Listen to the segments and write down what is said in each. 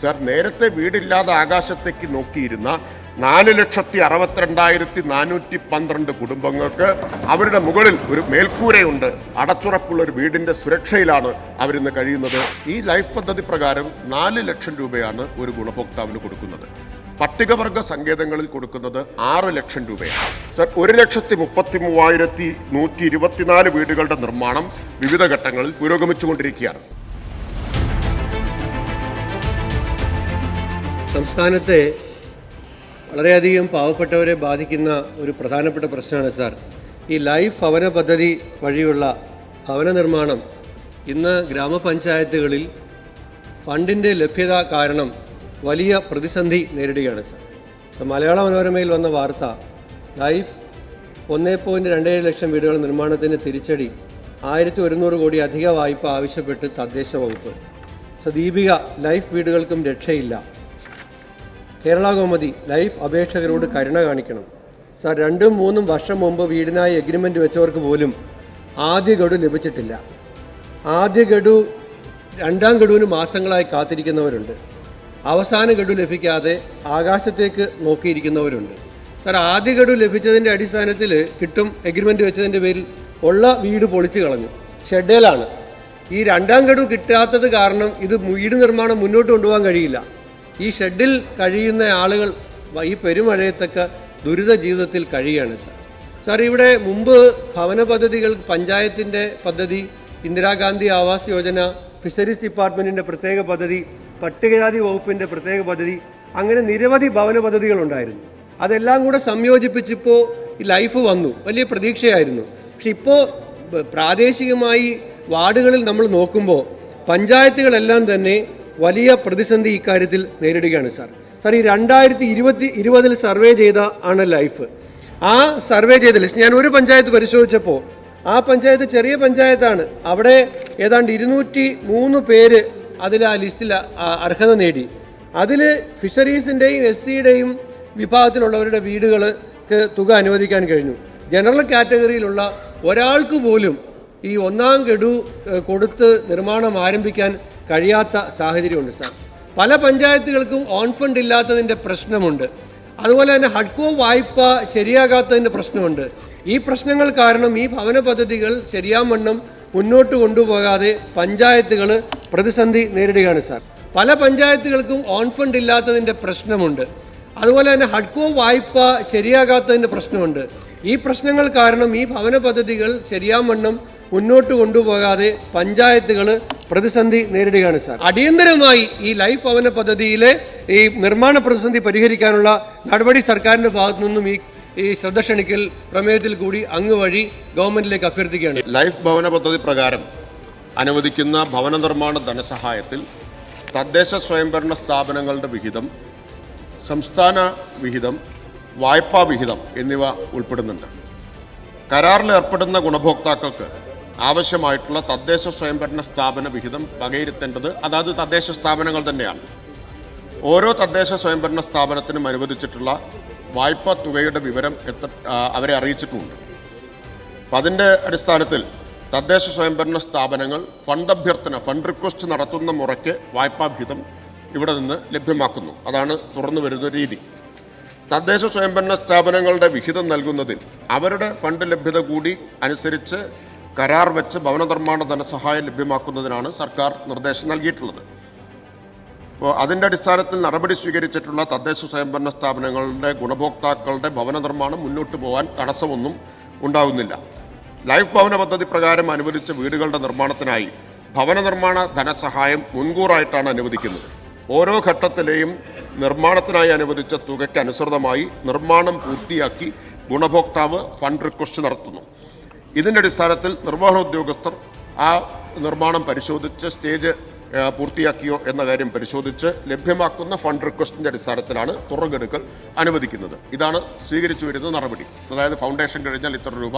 Sir നേരത്തെ വീടില്ലാതെ ആകാശത്തേക്ക് നോക്കിയിരുന്ന നാല് ലക്ഷത്തി അറുപത്തിരണ്ടായിരത്തി നാനൂറ്റി പന്ത്രണ്ട് കുടുംബങ്ങൾക്ക് അവരുടെ മുകളിൽ ഒരു മേൽക്കൂരയുണ്ട്. അടച്ചുറപ്പുള്ള ഒരു വീടിന്റെ സുരക്ഷയിലാണ് അവരിന്ന് കഴിയുന്നത്. ഈ ലൈഫ് പദ്ധതി പ്രകാരം നാല് ലക്ഷം രൂപയാണ് ഒരു ഗുണഭോക്താവിന് കൊടുക്കുന്നത്. പട്ടികവർഗ സങ്കേതങ്ങളിൽ കൊടുക്കുന്നത് ആറ് ലക്ഷം രൂപയാണ്. സർ ഒരു ലക്ഷത്തി മുപ്പത്തി മൂവായിരത്തി നൂറ്റി ഇരുപത്തിനാല് വീടുകളുടെ നിർമ്മാണം വിവിധ ഘട്ടങ്ങളിൽ പുരോഗമിച്ചുകൊണ്ടിരിക്കുകയാണ്. സംസ്ഥാനത്തെ വളരെയധികം പാവപ്പെട്ടവരെ ബാധിക്കുന്ന ഒരു പ്രധാനപ്പെട്ട പ്രശ്നമാണ് സാർ ഈ ലൈഫ് ഭവന പദ്ധതി വഴിയുള്ള ഭവന നിർമ്മാണം. ഇന്ന് ഗ്രാമപഞ്ചായത്തുകളിൽ ഫണ്ടിന്റെ ലഭ്യത കാരണം വലിയ പ്രതിസന്ധി നേരിടുകയാണ് സാർ. സോ മലയാള മനോരമയിൽ വന്ന വാർത്ത ലൈഫ് ഒന്നേ പോയിന്റ് രണ്ട് ഏഴ് ലക്ഷം വീടുകൾ നിർമ്മാണത്തിന് തിരിച്ചടി ആയിരത്തി ഒരുന്നൂറ് കോടി അധിക വായ്പ ആവശ്യപ്പെട്ട് തദ്ദേശ വകുപ്പ്. സോ ലൈഫ് വീടുകൾക്കും രക്ഷയില്ല. കേരള കോമതി ലൈഫ് അപേക്ഷകരോട് കരുണ കാണിക്കണം. സാർ രണ്ടും മൂന്നും വർഷം മുമ്പ് വീടിനായി എഗ്രിമെന്റ് വെച്ചവർക്ക് പോലും ആദ്യ ഗഡു ലഭിച്ചിട്ടില്ല. ആദ്യ ഗഡു രണ്ടാം ഗഡുവിന് മാസങ്ങളായി കാത്തിരിക്കുന്നവരുണ്ട്. അവസാന ഗഡു ലഭിക്കാതെ ആകാശത്തേക്ക് നോക്കിയിരിക്കുന്നവരുണ്ട്. സാർ ആദ്യ ഗഡു ലഭിച്ചതിന്റെ അടിസ്ഥാനത്തിൽ കിട്ടും എഗ്രിമെന്റ് വെച്ചതിന്റെ പേരിൽ ഉള്ള വീട് പൊളിച്ചു കളഞ്ഞു. ഷെഡേലാണ് ഈ രണ്ടാം ഗഡു കിട്ടാത്തത് കാരണം ഇത് വീട് നിർമ്മാണം മുന്നോട്ട് കൊണ്ടുപോകാൻ കഴിയില്ല. ഈ ഷെഡിൽ കഴിയുന്ന ആളുകൾ ഈ പെരുമഴയത്തൊക്കെ ദുരിത ജീവിതത്തിൽ കഴിയുകയാണ് സാർ. സാർ ഇവിടെ മുമ്പ് ഭവന പദ്ധതികൾ പഞ്ചായത്തിന്റെ പദ്ധതി ഇന്ദിരാഗാന്ധി ആവാസ് യോജന ഫിഷറീസ് ഡിപ്പാർട്ട്മെന്റിന്റെ പ്രത്യേക പദ്ധതി പട്ടികജാതി വകുപ്പിന്റെ പ്രത്യേക പദ്ധതി അങ്ങനെ നിരവധി ഭവന പദ്ധതികൾ ഉണ്ടായിരുന്നു. അതെല്ലാം കൂടെ സംയോജിപ്പിച്ചിപ്പോൾ ലൈഫ് വന്നു. വലിയ പ്രതീക്ഷയായിരുന്നു. പക്ഷെ ഇപ്പോൾ പ്രാദേശികമായി വാർഡുകളിൽ നമ്മൾ നോക്കുമ്പോൾ പഞ്ചായത്തുകളെല്ലാം തന്നെ വലിയ പ്രതിസന്ധി ഇക്കാര്യത്തിൽ നേരിടുകയാണ് സാർ. സാർ ഈ രണ്ടായിരത്തി ഇരുപത്തി ഇരുപതിൽ സർവേ ചെയ്ത ആണ് ലൈഫ്. ആ സർവേ ചെയ്ത ലിസ്റ്റ് ഞാൻ ഒരു പഞ്ചായത്ത് പരിശോധിച്ചപ്പോൾ ആ പഞ്ചായത്ത് ചെറിയ പഞ്ചായത്താണ്. അവിടെ ഏതാണ്ട് ഇരുന്നൂറ്റി മൂന്ന് പേര് അതിൽ ആ ലിസ്റ്റിൽ അർഹത നേടി. അതിൽ ഫിഷറീസിന്റെയും എസ് സിയുടെയും വിഭാഗത്തിലുള്ളവരുടെ വീടുകൾക്ക് തുക അനുവദിക്കാൻ കഴിഞ്ഞു. ജനറൽ കാറ്റഗറിയിലുള്ള ഒരാൾക്ക് പോലും ഈ ഒന്നാം ഗഡു കൊടുത്ത് നിർമ്മാണം ആരംഭിക്കാൻ കഴിയാത്ത സാഹചര്യമുണ്ട് സാർ. പല പഞ്ചായത്തുകൾക്കും ഓൺ ഫണ്ട് ഇല്ലാത്തതിന്റെ പ്രശ്നമുണ്ട്. അതുപോലെ തന്നെ ഹഡ്കോ വായ്പ ശരിയാകാത്തതിന്റെ പ്രശ്നമുണ്ട്. ഈ പ്രശ്നങ്ങൾ കാരണം ഈ ഭവന പദ്ധതികൾ ശരിയാവണ്ണം മുന്നോട്ട് കൊണ്ടുപോകാതെ പഞ്ചായത്തുകൾ പ്രതിസന്ധി നേരിടുകയാണ് സാർ. പല പഞ്ചായത്തുകൾക്കും ഓൺ ഫണ്ട് ഇല്ലാത്തതിന്റെ പ്രശ്നമുണ്ട്. അതുപോലെ തന്നെ ഹഡ്കോ വായ്പ ശരിയാകാത്തതിന്റെ പ്രശ്നമുണ്ട്. ഈ പ്രശ്നങ്ങൾ കാരണം ഈ ഭവന പദ്ധതികൾ ശരിയാവണ്ണം മുന്നോട്ട് കൊണ്ടുപോകാതെ പഞ്ചായത്തുകൾ പ്രതിസന്ധി നേരിടുകയാണ് സാർ. അടിയന്തരമായി ഈ ലൈഫ് ഭവന പദ്ധതിയിലെ ഈ നിർമ്മാണ പ്രതിസന്ധി പരിഹരിക്കാനുള്ള നടപടി സർക്കാരിന്റെ ഭാഗത്തു നിന്നും ഈ ഈ ശ്രദ്ധ ക്ഷണിക്കൽ പ്രമേയത്തിൽ കൂടി അങ്ങ് വഴി ഗവൺമെന്റിലേക്ക് അഭ്യർത്ഥിക്കുകയാണ്. ലൈഫ് ഭവന പദ്ധതി പ്രകാരം അനുവദിക്കുന്ന ഭവന നിർമ്മാണ ധനസഹായത്തിൽ തദ്ദേശ സ്വയംഭരണ സ്ഥാപനങ്ങളുടെ വിഹിതം സംസ്ഥാന വിഹിതം വായ്പാ വിഹിതം എന്നിവ ഉൾപ്പെടുന്നുണ്ട്. കരാറിൽ ഏർപ്പെടുന്ന ഗുണഭോക്താക്കൾക്ക് ആവശ്യമായിട്ടുള്ള തദ്ദേശ സ്വയംഭരണ സ്ഥാപന വിഹിതം വകയിരുത്തേണ്ടത് അതാത് തദ്ദേശ സ്ഥാപനങ്ങൾ തന്നെയാണ്. ഓരോ തദ്ദേശ സ്വയംഭരണ സ്ഥാപനത്തിനും അനുവദിച്ചിട്ടുള്ള വായ്പാ തുകയുടെ വിവരം എത്ര അവരെ അറിയിച്ചിട്ടുമുണ്ട് അപ്പം അതിന്റെ അടിസ്ഥാനത്തിൽ തദ്ദേശ സ്വയംഭരണ സ്ഥാപനങ്ങൾ ഫണ്ട് അഭ്യർത്ഥന ഫണ്ട് റിക്വസ്റ്റ് നടത്തുന്ന മുറയ്ക്ക് വായ്പാ വിഹിതം ഇവിടെ നിന്ന് ലഭ്യമാക്കുന്നു. അതാണ് തുറന്നു വരുന്ന രീതി. തദ്ദേശ സ്വയംഭരണ സ്ഥാപനങ്ങളുടെ വിഹിതം നൽകുന്നതിൽ അവരുടെ ഫണ്ട് ലഭ്യത കൂടി അനുസരിച്ച് കരാർ വെച്ച് ഭവന നിർമ്മാണ ധനസഹായം ലഭ്യമാക്കുന്നതിനാണ് സർക്കാർ നിർദ്ദേശം നൽകിയിട്ടുള്ളത്. അപ്പോൾ അതിന്റെ അടിസ്ഥാനത്തിൽ നടപടി സ്വീകരിച്ചിട്ടുള്ള തദ്ദേശ സ്വയംഭരണ സ്ഥാപനങ്ങളുടെ ഗുണഭോക്താക്കളുടെ ഭവന നിർമ്മാണം മുന്നോട്ട് പോകാൻ തടസ്സമൊന്നും ഉണ്ടാകുന്നില്ല ലൈഫ് ഭവന പദ്ധതി പ്രകാരം അനുവദിച്ച വീടുകളുടെ നിർമ്മാണത്തിനായി ഭവന നിർമ്മാണ ധനസഹായം മുൻകൂറായിട്ടാണ് അനുവദിക്കുന്നത്. ഓരോ ഘട്ടത്തിലെയും നിർമ്മാണത്തിനായി അനുവദിച്ച തുകയ്ക്ക് അനുസൃതമായി നിർമ്മാണം പൂർത്തിയാക്കി ഗുണഭോക്താവ് ഫണ്ട് റിക്വസ്റ്റ് നടത്തുന്നു. ഇതിന്റെ അടിസ്ഥാനത്തിൽ നിർവഹണ ഉദ്യോഗസ്ഥർ ആ നിർമ്മാണം പരിശോധിച്ച് സ്റ്റേജ് പൂർത്തിയാക്കിയോ എന്ന കാര്യം പരിശോധിച്ച് ലഭ്യമാക്കുന്ന ഫണ്ട് റിക്വസ്റ്റിന്റെ അടിസ്ഥാനത്തിലാണ് തുറങ്കെടുക്കൽ അനുവദിക്കുന്നത്. ഇതാണ് സ്വീകരിച്ചു വരുന്ന നടപടി. അതായത് ഫൗണ്ടേഷൻ കഴിഞ്ഞാൽ ഇത്ര രൂപ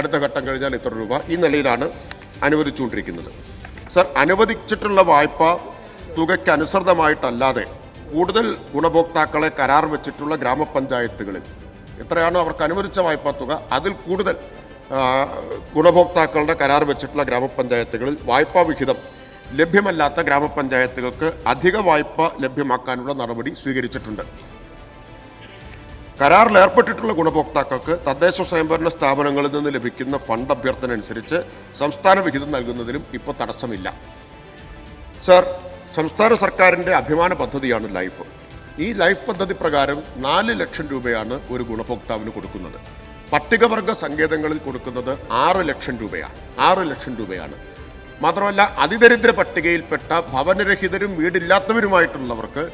അടുത്ത ഘട്ടം കഴിഞ്ഞാൽ ഇത്ര രൂപ ഈ നിലയിലാണ് അനുവദിച്ചുകൊണ്ടിരിക്കുന്നത്. സർ അനുവദിച്ചിട്ടുള്ള വായ്പ തുകയ്ക്ക് അനുസൃതമായിട്ടല്ലാതെ കൂടുതൽ ഗുണഭോക്താക്കളെ കരാർ വെച്ചിട്ടുള്ള ഗ്രാമപഞ്ചായത്തുകളിൽ എത്രയാണോ അവർക്ക് അനുവദിച്ച വായ്പാ തുക അതിൽ കൂടുതൽ ഗുണഭോക്താക്കളുടെ കരാർ വെച്ചിട്ടുള്ള ഗ്രാമപഞ്ചായത്തുകളിൽ വായ്പാ വിഹിതം ലഭ്യമല്ലാത്ത ഗ്രാമപഞ്ചായത്തുകൾക്ക് അധിക വായ്പ ലഭ്യമാക്കാനുള്ള നടപടി സ്വീകരിച്ചിട്ടുണ്ട്. കരാറിൽ ഏർപ്പെട്ടിട്ടുള്ള ഗുണഭോക്താക്കൾക്ക് തദ്ദേശ സ്വയംഭരണ സ്ഥാപനങ്ങളിൽ നിന്ന് ലഭിക്കുന്ന ഫണ്ട് അഭ്യർത്ഥന അനുസരിച്ച് സംസ്ഥാന വിഹിതം നൽകുന്നതിനും ഇപ്പോൾ തടസ്സമില്ല. സർ സംസ്ഥാന സർക്കാരിന്റെ അഭിമാന പദ്ധതിയാണ് ലൈഫ്. ഈ ലൈഫ് പദ്ധതി പ്രകാരം നാല് ലക്ഷം രൂപയാണ് ഒരു ഗുണഭോക്താവിന് കൊടുക്കുന്നത്. പട്ടികവർഗ സങ്കേതങ്ങളിൽ കൊടുക്കുന്നത് ആറ് ലക്ഷം രൂപയാണ്. ആറ് ലക്ഷം രൂപയാണ്. മാത്രമല്ല അതിദരിദ്ര പട്ടികയിൽപ്പെട്ട ഭവനരഹിതരും വീടില്ലാത്തവരുമായിട്ടുള്ളവർക്ക്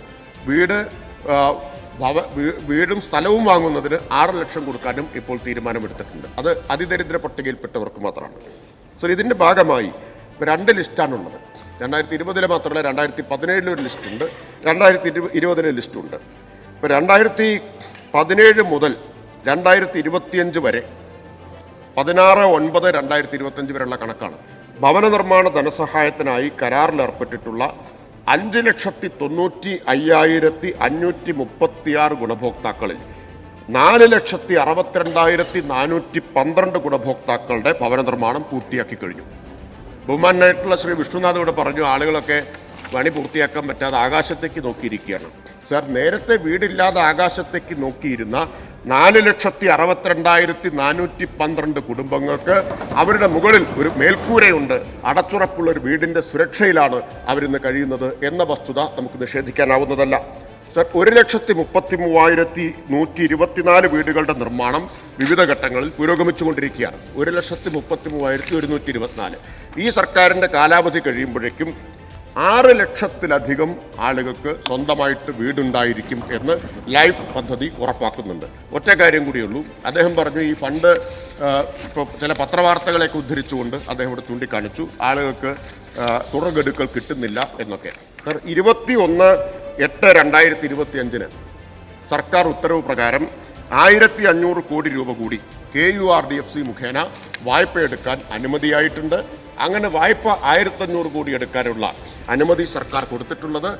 വീട് ഭവ വീടും സ്ഥലവും വാങ്ങുന്നതിന് ആറ് ലക്ഷം കൊടുക്കാനും ഇപ്പോൾ തീരുമാനമെടുത്തിട്ടുണ്ട്. അത് അതിദരിദ്ര പട്ടികയിൽപ്പെട്ടവർക്ക് മാത്രമാണ്. സോ ഇതിന്റെ ഭാഗമായി രണ്ട് ലിസ്റ്റാണുള്ളത്. രണ്ടായിരത്തി ഇരുപതിലെ മാത്രമല്ല രണ്ടായിരത്തി പതിനേഴിലെ ഒരു ലിസ്റ്റുണ്ട്. രണ്ടായിരത്തി ഇരുപ ഇരുപതിലെ ലിസ്റ്റുണ്ട്. ഇപ്പോൾ രണ്ടായിരത്തി പതിനേഴ് മുതൽ രണ്ടായിരത്തി ഇരുപത്തിയഞ്ച് വരെ പതിനാറ് ഒൻപത് രണ്ടായിരത്തി ഇരുപത്തഞ്ച് വരെയുള്ള കണക്കാണ്. ഭവന നിർമ്മാണ ധനസഹായത്തിനായി കരാറിൽ ഏർപ്പെട്ടിട്ടുള്ള അഞ്ച് ലക്ഷത്തി തൊണ്ണൂറ്റി അയ്യായിരത്തി അഞ്ഞൂറ്റി മുപ്പത്തിയാറ് ഗുണഭോക്താക്കളിൽ നാല് ലക്ഷത്തി അറുപത്തിരണ്ടായിരത്തി നാനൂറ്റി പന്ത്രണ്ട് ഗുണഭോക്താക്കളുടെ ഭവന നിർമ്മാണം പൂർത്തിയാക്കി കഴിഞ്ഞു. ബഹുമാനായിട്ടുള്ള ശ്രീ വിഷ്ണുനാഥ് ഇവിടെ പറഞ്ഞു ആളുകളൊക്കെ പണി പൂർത്തിയാക്കാൻ പറ്റാതെ ആകാശത്തേക്ക് നോക്കിയിരിക്കുകയാണ്. സാർ നേരത്തെ വീടില്ലാതെ ആകാശത്തേക്ക് നോക്കിയിരുന്ന നാല് ലക്ഷത്തി അറുപത്തിരണ്ടായിരത്തി നാനൂറ്റി പന്ത്രണ്ട് കുടുംബങ്ങൾക്ക് അവരുടെ മുകളിൽ ഒരു മേൽക്കൂരയുണ്ട്. അടച്ചുറപ്പുള്ള ഒരു വീടിന്റെ സുരക്ഷയിലാണ് അവരിന്ന് കഴിയുന്നത് എന്ന വസ്തുത നമുക്ക് നിഷേധിക്കാനാവുന്നതല്ല. സർ ഒരു ലക്ഷത്തി മുപ്പത്തി മൂവായിരത്തി നൂറ്റി ഇരുപത്തിനാല് വീടുകളുടെ നിർമ്മാണം വിവിധ ഘട്ടങ്ങളിൽ പുരോഗമിച്ചുകൊണ്ടിരിക്കുകയാണ്. ഒരു ലക്ഷത്തി മുപ്പത്തി മൂവായിരത്തി ഒരുന്നൂറ്റി ഇരുപത്തിനാല് ഈ സർക്കാരിന്റെ കാലാവധി കഴിയുമ്പോഴേക്കും ആറ് ലക്ഷത്തിലധികം ആളുകൾക്ക് സ്വന്തമായിട്ട് വീടുണ്ടായിരിക്കും എന്ന് ലൈഫ് പദ്ധതി ഉറപ്പാക്കുന്നുണ്ട്. ഒറ്റ കാര്യം കൂടിയുള്ളൂ അദ്ദേഹം പറഞ്ഞു ഈ ഫണ്ട് ഇപ്പോൾ ചില പത്രവാർത്തകളെയൊക്കെ ഉദ്ധരിച്ചുകൊണ്ട് അദ്ദേഹം ഇവിടെ ചൂണ്ടിക്കാണിച്ചു. ആളുകൾക്ക് ആ, തുടർഗഡുക്കൾ കിട്ടുന്നില്ല എന്നൊക്കെ. സർ ഇരുപത്തി ഒന്ന് എട്ട് രണ്ടായിരത്തി ഇരുപത്തി അഞ്ചിന് സർക്കാർ ഉത്തരവ് പ്രകാരം ആയിരത്തി അഞ്ഞൂറ് കോടി രൂപ കൂടി K U R D F C മുഖേന വായ്പ എടുക്കാൻ അനുമതിയായിട്ടുണ്ട്. അങ്ങനെ വായ്പ ആയിരത്തഞ്ഞൂറ് കോടി എടുക്കാനുള്ള അനുമതി സർക്കാർ കൊടുത്തിട്ടുള്ളത്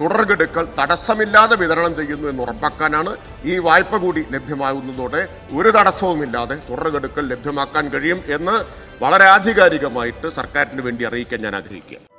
തുടർഗഡുക്കൾ തടസ്സമില്ലാതെ വിതരണം ചെയ്യുന്നു എന്ന് ഉറപ്പാക്കാനാണ്. ഈ വായ്പ കൂടി ലഭ്യമാകുന്നതോടെ ഒരു തടസ്സവുമില്ലാതെ തുടർഗഡുക്കൾ ലഭ്യമാക്കാൻ കഴിയും എന്ന് വളരെ ആധികാരികമായിട്ട് സർക്കാരിന് വേണ്ടി അറിയിക്കാൻ ഞാൻ ആഗ്രഹിക്കുക